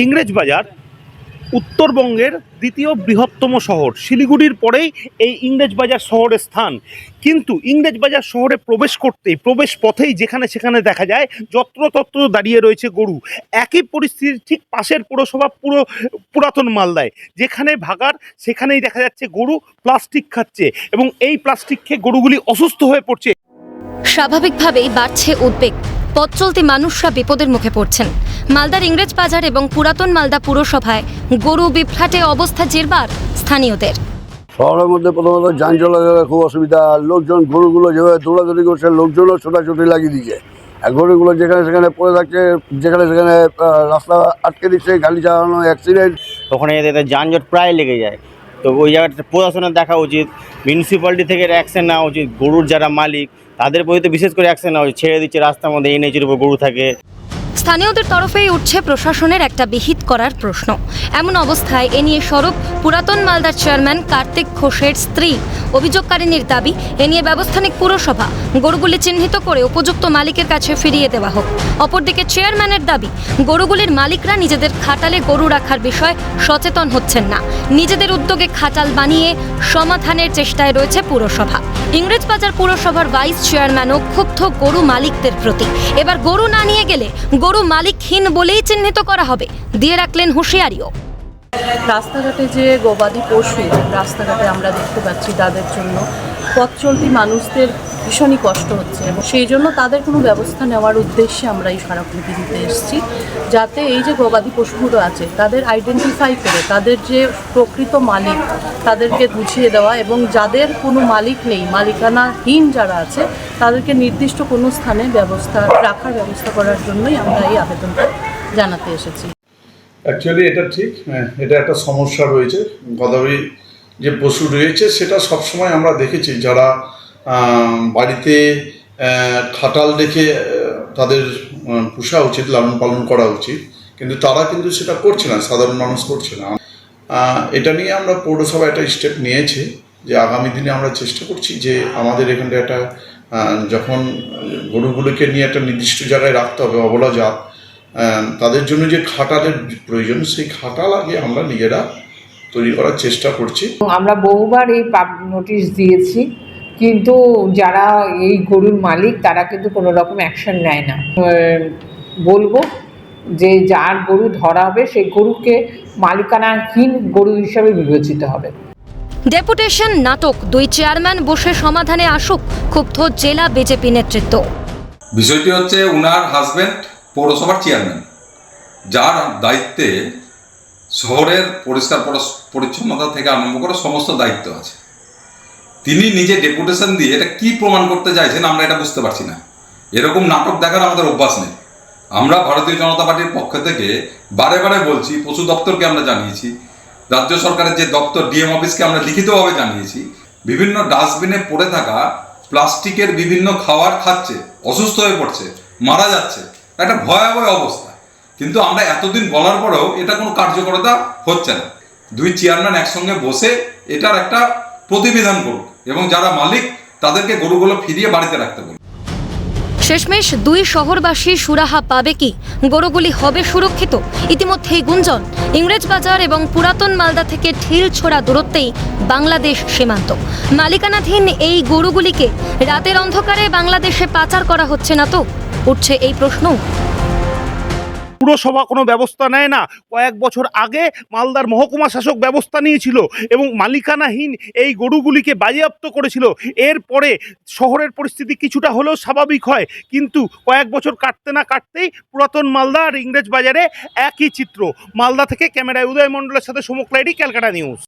ইংরেজবাজার উত্তরবঙ্গের দ্বিতীয় বৃহত্তম শহর। শিলিগুড়ির পরেই এই ইংরেজবাজার শহরের স্থান। কিন্তু ইংরেজবাজার শহরে প্রবেশ করতেই, প্রবেশ পথেই যেখানে সেখানে দেখা যায় যত্রতত্র দাঁড়িয়ে রয়েছে গরু। একই পরিস্থিতির ঠিক পাশের পুরসভা পুরো পুরাতন মালদায়। যেখানে ভাগার সেখানেই দেখা যাচ্ছে গরু প্লাস্টিক খাচ্ছে এবং এই প্লাস্টিক খেয়ে গরুগুলি অসুস্থ হয়ে পড়ছে। স্বাভাবিকভাবেই বাড়ছে উদ্বেগ। পথ চলতি মানুষরা বিপদের মুখে পড়ছেন। মালদার ইংরেজ বাজার এবং পুরাতন মালদা পুরসভায় গরু বিভ্রাটে অবস্থা জেরবার স্থানীয়দের। শহরের মধ্যে প্রথমত যান চলাচলের খুব অসুবিধা। লোকজন গরুগুলো যেভাবে দৌড়াদৌড়ি করছে লোকজনও ছোটাছুটি লাগিয়ে দিচ্ছে আর গরুগুলো যেখানে সেখানে পড়ে থাকছে যেখানে সেখানে রাস্তা আটকে দিচ্ছে গাড়ি চালানো অ্যাক্সিডেন্ট ওখানে এদের যানজট প্রায় লেগে যায়। তো ওই জায়গাটা প্রশাসনের দেখা উচিত মিউনিসিপ্যালিটি থেকে অ্যাকশন নেওয়া উচিত। গরুর যারা মালিক তাদের প্রতি বিশেষ করে অ্যাকশন নেওয়া উচিত। ছেড়ে দিচ্ছে রাস্তার মধ্যে এনএচের উপর গরু থাকে। স্থানীয়দের তরফেই উঠছে প্রশাসনের একটা বিহিত করার প্রশ্ন। এমন অবস্থায় এ নিয়ে স্বরূপ পুরাতন মালদার চেয়ারম্যান কার্তিক ঘোষের স্ত্রী। অভিযোগকারিনীর দাবি, এ নিয়ে ব্যবস্থা নিক পুরসভা গরুগুলি চিহ্নিত করে উপযুক্ত মালিকের কাছে ফিরিয়ে দেওয়া হোক। অপরদিকে চেয়ারম্যানের দাবি, গরুগুলির মালিকরা নিজেদের খাটালে গরু রাখার বিষয়ে সচেতন হচ্ছেন না। নিজেদের উদ্যোগে খাটাল বানিয়ে সমাধানের চেষ্টায় রয়েছে পুরসভা। ইংরেজবাজার পুরসভার ভাইস চেয়ারম্যানও ক্ষুব্ধ গরু মালিকদের প্রতি। এবার গরু না নিয়ে গেলে গরু মালিকহীন বলেই চিহ্নিত করা হবে। দিয়ে রাখলেন হুঁশিয়ারিও। রাস্তাঘাটে যে গবাদি পশু, রাস্তাঘাটে আমরা দেখতে পাচ্ছি তাদের জন্য পথ চলতি মানুষদের ভীষণই কষ্ট হচ্ছে এবং সেই জন্য তাদের কোনো ব্যবস্থা নেওয়ার উদ্দেশ্যে আমরা এই স্মারকলিপি দিতে এসেছি। যাতে এই যে গবাদি পশুগুলো আছে, তাদের আইডেন্টিফাই করে, তাদের যে প্রকৃত মালিক, তাদেরকে বুঝিয়ে দেওয়া এবং যাদের কোনো মালিক নেই, মালিকানাহীন যারা আছে, তাদেরকে নির্দিষ্ট কোনো স্থানে ব্যবস্থা, রাখার ব্যবস্থা করার জন্যই আমরা এই আবেদনটা জানাতে এসেছি। অ্যাকচুয়ালি এটা ঠিক হ্যাঁ এটা একটা সমস্যা রয়েছে। গদাবরী যে পশু রয়েছে, সেটা সবসময় আমরা দেখেছি, যারা বাড়িতে খাটাল রেখে তাদের পোষা উচিত, লালন পালন করা উচিত। কিন্তু তারা কিন্তু সেটা করছে না, সাধারণ মানুষ করছে না। এটা নিয়ে আমরা পৌরসভা একটা স্টেপ নিয়েছে যে আগামী দিনে আমরা চেষ্টা করছি যে আমাদের এখানটা একটা যখন গরুগুলোকে নিয়ে একটা নির্দিষ্ট জায়গায় রাখতে হবে, অবলা জাত তাদের জন্য যে খাটালের প্রয়োজন, সেই খাটাল আগে আমরা নিজেরা তৈরি করার চেষ্টা করছি। আমরা বহুবার এই নোটিশ দিয়েছি। কিন্তু যারা এই গরুর মালিক তারা কিন্তু কোনো রকম অ্যাকশন নেয় না। বলব যে যার গরু ধরা হবে সেই গরুকে মালিকানাহীন গরু হিসাবে বিবেচিত হবে। ডেপুটেশন নাটক দুই চেয়ারম্যান বসে সমাধানে আসুক ক্ষুব্ধ জেলা বিজেপি নেতৃত্ব। বিষয়টি হচ্ছে উনার হাজবেন্ড পৌরসভার চেয়ারম্যান যার দায়িত্বে শহরের পরিষ্কার পরিচ্ছন্নতা থেকে আরম্ভ করে সমস্ত দায়িত্ব আছে। তিনি নিজে ডেপুটেশন দিয়ে এটা কি প্রমাণ করতে চাইছেন আমরা এটা বুঝতে পারছি না। এরকম নাটক দেখার আমাদের অভ্যাস নেই। আমরা ভারতীয় জনতা পার্টির পক্ষ থেকে বারে বারে বলছি, পশু দপ্তরকে আমরা জানিয়েছি, রাজ্য সরকারের যে দপ্তর, ডিএম অফিসকে আমরা লিখিতভাবে জানিয়েছি। বিভিন্ন ডাস্টবিনে পড়ে থাকা প্লাস্টিকের বিভিন্ন খাবার খাচ্ছে, অসুস্থ হয়ে পড়ছে, মারা যাচ্ছে, একটা ভয়াবহ অবস্থা। কিন্তু আমরা এতদিন বলার পরেও এটা কোনো কার্যকরতা হচ্ছে না। দুই চেয়ারম্যান একসঙ্গে বসে এটার একটা প্রতিবিধান করুক। এবং যারা মালিক, তাদেরকে গরুগুলো ফিরিয়ে বাড়িতে রাখতে বলুন। শেষমেশ দুই শহরবাসী সুরাহা পাবে কি? গরুগুলি হবে সুরক্ষিত? ইতিমধ্যেই গুঞ্জন, ইংরেজ বাজার এবং পুরাতন মালদা থেকে ঠিল ছোড়া দূরত্বেই বাংলাদেশ সীমান্ত। মালিকানাধীন এই গরুগুলিকে রাতের অন্ধকারে বাংলাদেশে পাচার করা হচ্ছে না তো? উঠছে এই প্রশ্ন। পুরসভা কোনো ব্যবস্থা নেয় না। কয়েক বছর আগে মালদার মহকুমা শাসক ব্যবস্থা নিয়েছিল এবং মালিকানাহীন এই গরুগুলিকে বাজেয়াপ্ত করেছিল। এরপরে শহরের পরিস্থিতি কিছুটা হলেও স্বাভাবিক হয়। কিন্তু কয়েক বছর কাটতে না কাটতেই পুরাতন মালদা আর ইংরেজ বাজারে একই চিত্র। মালদা থেকে ক্যামেরায় উদয় মণ্ডলের সাথে সমুখ লাইডি ক্যালকাটা নিউজ।